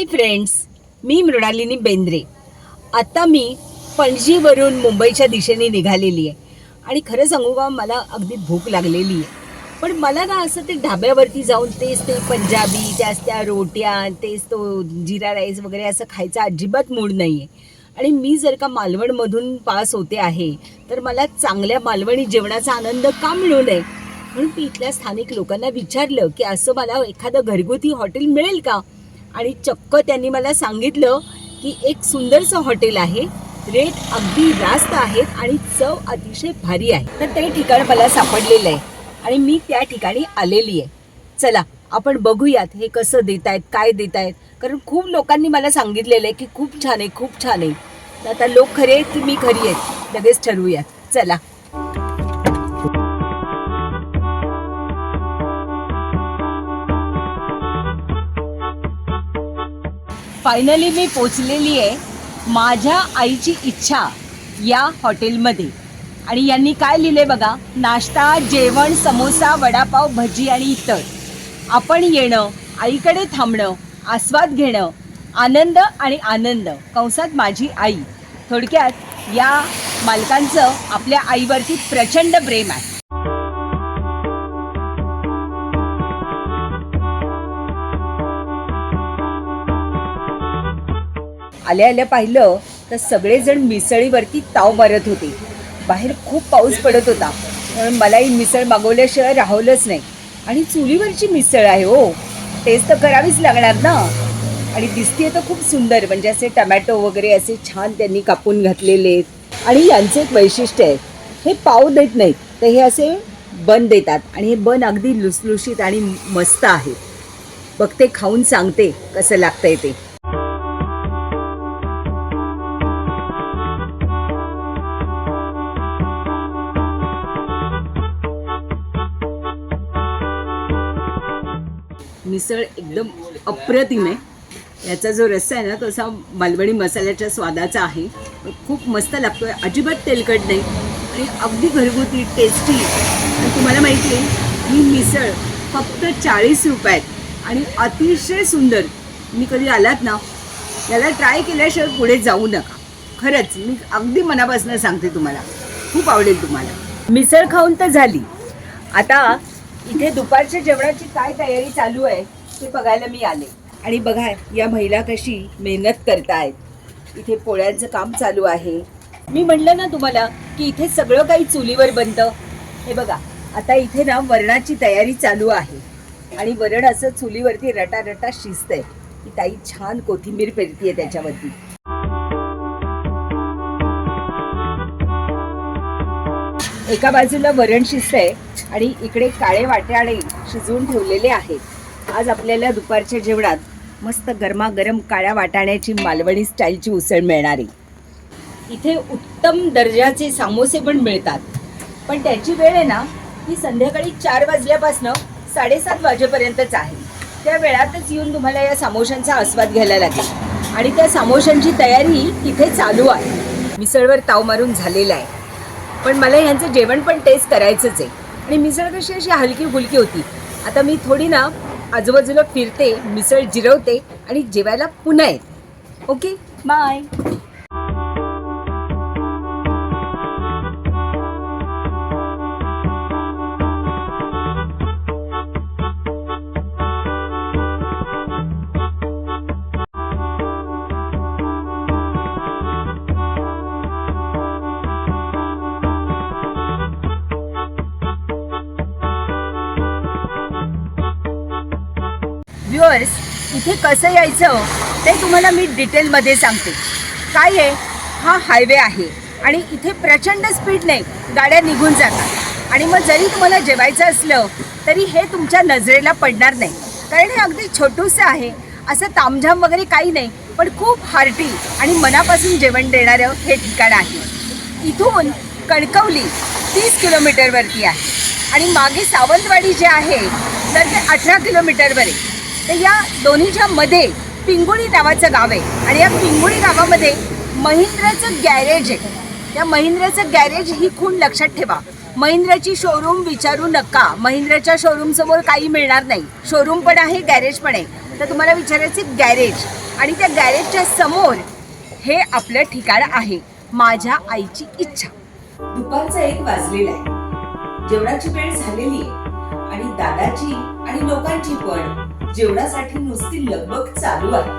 हाय friends मी मृणालिनी बेंद्रे. आता मी पणजीवरून मुंबईच्या दिशेने निघालेली आहे. आणि खरं सांगू का मला अगदी भूक लागलेली आहे. पण मला ना असं ते ढाब्यावरती जाऊन तेच ते पंजाबी त्याच त्या रोट्या तेच तो जिरा राईस वगैरे असं खायचा अजिबात मूड नाही आहे आणि मी जर का मालवणमधून पास होते आहे तर मला चांगल्या मालवणी जेवणाचा आनंद का मिळू नये? म्हणून मी इथल्या स्थानिक लोकांना विचारलं की असं मला एखादं घरगुती हॉटेल मिळेल का? आणि चक्क त्यांनी मला सांगितलं की एक सुंदरसं हॉटेल आहे. रेट अगदी रास्त आहेत आणि चव अतिशय भारी आहे. तर ते ठिकाण मला सापडलेलं आहे आणि मी त्या ठिकाणी आलेली आहे. चला आपण बघूयात हे कसं देत आहेत काय देत आहेत कारण खूप लोकांनी मला सांगितलेलं आहे की खूप छान आहे खूप छान आहे. तर आता लोक खरे आहेत की मी खरी आहेत लगेच ठरवूयात. चला. फायनली मी पोचलेली आहे माझ्या आईची इच्छा या हॉटेलमध्ये. आणि यांनी काय लिहिले बघा? नाश्ता जेवण समोसा वडापाव भजी आणि इतर. आपण येणं आईकडे थांबणं आस्वाद घेणं आनंद आणि आनंद. कंसात माझी आई. थोडक्यात या मालकांचं आपल्या आईवरती प्रचंड प्रेम आहे. आल्या आल्या पाहिलं तर सगळेजण मिसळीवरती ताव मारत होते. बाहेर खूप पाऊस पडत होता. म्हणून मलाही मिसळ मागवल्याशिवाय राहवलंच नाही. आणि चुलीवरची मिसळ आहे हो. टेस्ट तर करावीच लागणार ना. आणि दिसते तर खूप सुंदर. म्हणजे असे टमॅटो वगैरे असे छान त्यांनी कापून घातलेले. आहेत आणि यांचं एक वैशिष्ट्य आहे हे पाव देत नाहीत. तर हे असे बन देतात. आणि हे बन अगदी लुसलुशीत आणि मस्त आहे. बघते खाऊन सांगते कसं लागतंय ते. मिसळ एकदम अप्रतिम आहे. याचा जो रस्सा आहे ना तो असा मालवणी मसाल्याच्या स्वादाचा आहे. खूप मस्त लागतो आहे अजिबात तेलकट नाही. आणि अगदी घरगुती टेस्टी आणि तुम्हाला माहिती आहे ही मिसळ फक्त चाळीस रुपयात. आणि अतिशय सुंदर. मी कधी आलात ना याला ट्राय केल्याशिवाय पुढे जाऊ नका. खरंच मी अगदी मनापासून सांगते तुम्हाला. खूप आवडेल तुम्हाला. मिसळ खाऊन तर झाली. आता इथे दुपारच्या जेवणाची काय तयारी चालू आहे ते बघायला मी आले. आणि बघा या महिला कशी मेहनत करतायत. इथे पोळ्यांचं काम चालू आहे. मी म्हणलं ना तुम्हाला की इथे सगळं काही चुलीवर बनतं. हे बघा आता इथे ना वरणाची तयारी चालू आहे. आणि वरण असं चुलीवरती रटा रटा शिजतंय. की ताई छान कोथिंबीर पेरतीये त्याच्यावरती. एका बाजूला वरण शिजतंय आणि इकडे काळे वाटाणे शिजवून ठेवलेले आहेत. आज आपल्याला दुपारच्या जेवणात मस्त गरमागरम काळ्या वाटाण्याची मालवणी स्टाईलची उसळ मिळणार. आहे इथे उत्तम दर्जाचे सामोसे पण मिळतात. पण त्याची वेळ आहे ना ही संध्याकाळी चार वाजल्यापासनं साडेसात वाजेपर्यंतच आहे. त्या वेळातच येऊन तुम्हाला या सामोशांचा आस्वाद घ्यायला लागेल. आणि त्या सामोशांची तयारी तिथे चालू आहे. मिसळवर ताव मारून झालेला आहे. पण मला यांचं जेवण पण टेस्ट करायचंच आहे. आणि मिसळ कशी अशी हलकी फुलकी होती. आता मी थोडी ना आजूबाजूला फिरते मिसळ जिरवते आणि जेवायला पुन्हा येते. ओके बाय इथे कसं यायचं ते तुम्हाला मी डिटेलमध्ये सांगते. काय आहे? हा हायवे आहे आणि इथे प्रचंड स्पीडने गाड्या निघून जातात. आणि मग जरी तुम्हाला जेवायचं असलं तरी हे तुमच्या नजरेला पडणार नाही. कारण हे अगदी छोटूसं आहे. असं तामझाम वगैरे काही नाही पण खूप हार्टी आणि मनापासून जेवण देणारं हे ठिकाण आहे. इथून कणकवली तीस किलोमीटरवरती आहे. आणि मागे सावंतवाडी जे आहे तर ते अठरा किलोमीटरवर आहे. तर या दोन्हीच्या मध्ये पिंगुळी नावाचं गाव आहे. आणि या पिंगुळी गावामध्ये महिंद्राचं गॅरेज आहे. त्या महिंद्राचं गॅरेज ही खूण लक्षात ठेवा. महिंद्राची शोरूम विचारू नका. महिंद्राच्या शोरूम समोर काही मिळणार नाही. शोरूम पण आहे गॅरेज पण आहे. तर तुम्हाला विचारायचं गॅरेज आणि त्या गॅरेजच्या समोर हे आपलं ठिकाण आहे. माझ्या आईची इच्छा. दुपारचा एक वाजलेला आहे. जेवणाची वेळ झालेली आणि दादाची आणि लोकांची पण. जेवणासाठी नुसती लगबग चालू आहे.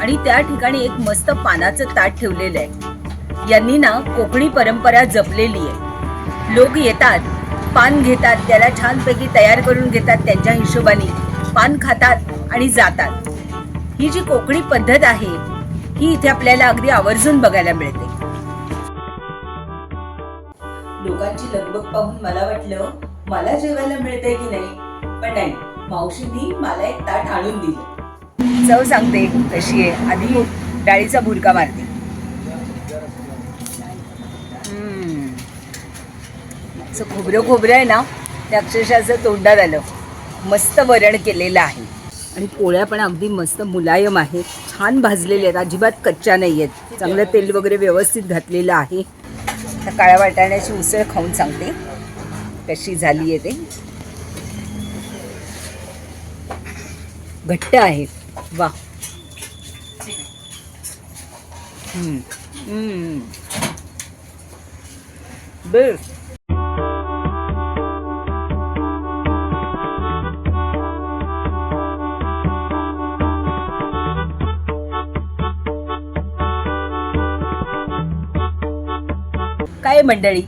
आणि त्या ठिकाणी एक मस्त पानाचं ताट ठेवलेलं आहे. यांनी ना कोकणी परंपरा जपलेली आहे. लोक येतात पान घेतात त्याला छानपैकी तयार करून घेतात त्यांच्या हिशोबाने. पान खातात आणि जातात. ही जी कोकणी पद्धत आहे ही इथे आपल्याला अगदी आवर्जून बघायला मिळते. लोकांची लगबग पाहून मला वाटलं मला जेवायला मिळतंय की नाही? पण नाही मावशींनी मला एक ताट आणून दिलं. चव सांगते कशी आहे. आधी डाळीचा भुरका मारते. असं खोबरं खोबरं आहे ना ते अक्षरशः असं तोंडात आलं. मस्त वरण केलेलं आहे. आणि पोळ्या पण अगदी मस्त मुलायम आहेत छान भाजलेल्या आहेत. अजिबात कच्च्या नाही आहेत. चांगलं तेल वगैरे व्यवस्थित घातलेलं आहे. आता काळ्या वाटाण्याची उसळ खाऊन सांगते. कशी झाली आहे ते. घट्ट आहे. वा हम्म. हम्म. बेस्ट काय मंडळी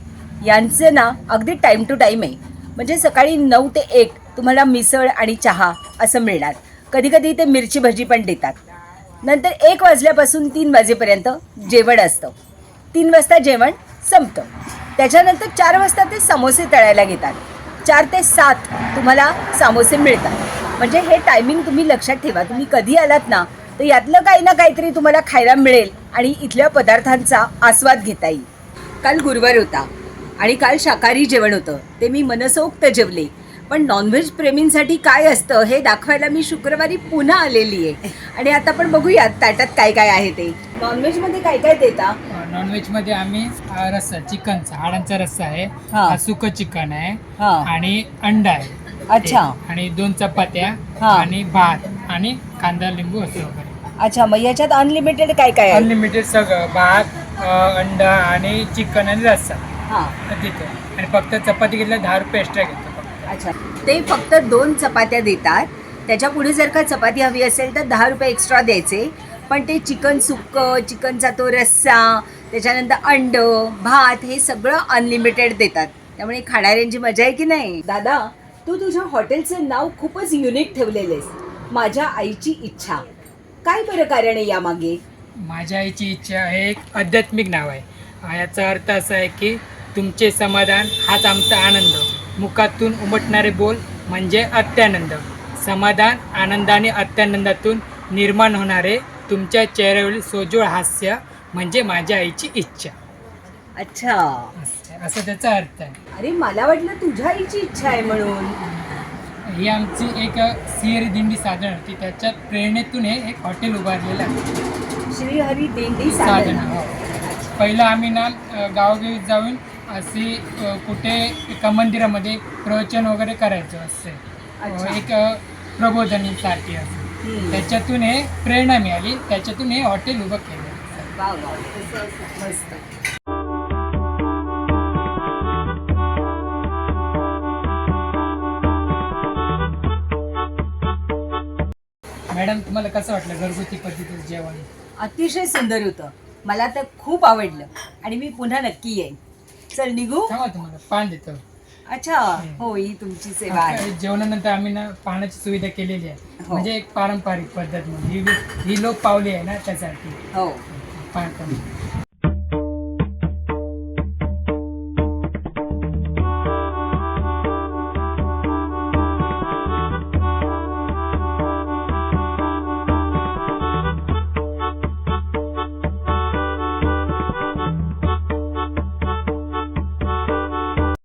यांचं ना अगदी टाईम टू टाईम आहे. म्हणजे सकाळी नऊ ते एक तुम्हाला मिसळ आणि चहा असं मिळणार. कधीकधी ते मिरची भजी पण देतात. नंतर एक वाजल्यापासून तीन वाजेपर्यंत जेवण असतं. तीन वाजता जेवण संपतं. त्याच्यानंतर चार वाजता ते समोसे तळायला घेतात. चार ते सात तुम्हाला समोसे मिळतात. म्हणजे हे टायमिंग तुम्ही लक्षात ठेवा. तुम्ही कधी आलात ना तर यातलं काही ना काहीतरी तुम्हाला खायला मिळेल आणि इथल्या पदार्थांचा आस्वाद घेता येईल. काल गुरुवार होता आणि काल शाकाहारी जेवण होतं. ते मी मनसोक्त जेवले. पण नॉनव्हेज प्रेमींसाठी काय असतं हे दाखवायला मी शुक्रवारी पुन्हा आलेली आहे. आणि आता पण बघूयात ताटात काय काय आहे ते. नॉनव्हेजमध्ये काय काय देता? नॉनव्हेजमध्ये आम्ही अ, रस्सा चिकनचा हाडांचा रस्सा आहे. हा. हा सुक चिकन आहे. हा. आणि अंडा आहे. अच्छा. आणि दोन चपात्या हा. आणि भात आणि कांदा लिंबू असं वगैरे. अच्छा मग याच्यात अनलिमिटेड काय काय आहे? अनलिमिटेड सगळं भात अंडा आणि चिकन आणि रस्सा. हां. देतो आणि फक्त चपाती घेतल्या दहा रुपये एक्स्ट्रा घेतो. अच्छा. ते फक्त दोन चपात्या देतात. त्याच्या पुढे जर का चपाती हवी असेल तर दहा रुपये एक्स्ट्रा द्यायचे. पण ते चिकन सुक्क चिकनचा तो रस्सा त्याच्यानंतर अंड भात हे सगळं अनलिमिटेड देतात. त्यामुळे खाणाऱ्यांची मजा आहे की नाही? दादा तू तुझ्या हॉटेलचं नाव खूपच युनिक ठेवलेलं आहेस माझ्या आईची इच्छा. काय बरं कारण आहे यामागे? माझ्या आईची इच्छा हे एक आध्यात्मिक नाव आहे. याचा अर्थ असा आहे की तुमचे समाधान हाच आमचा आनंद. मुखातून उमटणारे बोल म्हणजे अत्यानंद. समाधान आनंद आणि अत्यानंदातून निर्माण होणारे तुमच्या चेहऱ्यावरील सोजोळ हास्य म्हणजे माझ्या आईची इच्छा. अच्छा. असं असं त्याचा अर्थ आहे. अरे मला वाटलं तुझ्या आईची इच्छा आहे म्हणून. ही आमची एक सिंहरी दिंडी साधन होती. त्याच्यात प्रेरणेतून हे एक हॉटेल उभारलेलं आहे. श्रीहरी दिंडी साधन. पहिलं आम्ही ना गावोगावी जाऊन अशी अ, कुठे एका मंदिरामध्ये प्रवचन वगैरे करायचो असे. अच्छा. अ, एक अ, प्रबोधनीसारखी असं. हम्म. त्याच्यातून हे प्रेरणा मिळाली. त्याच्यातून हे हॉटेल उभं केलं. मस्त. मॅडम तुम्हाला कसं वाटलं घरगुती पद्धतीचं जेवण? अतिशय सुंदर होतं. मला तर खूप आवडलं. आणि मी पुन्हा नक्की येईन. चल निघू? सांगा तुम्हाला पान देतो. अच्छा. हो ही तुमची सेवा आहे. जेवणानंतर आम्ही ना पाण्याची सुविधा केलेली आहे. हो. म्हणजे एक पारंपरिक पद्धत म्हणून. ही ही लोक पावली आहे ना त्यासाठी. हो. पान पण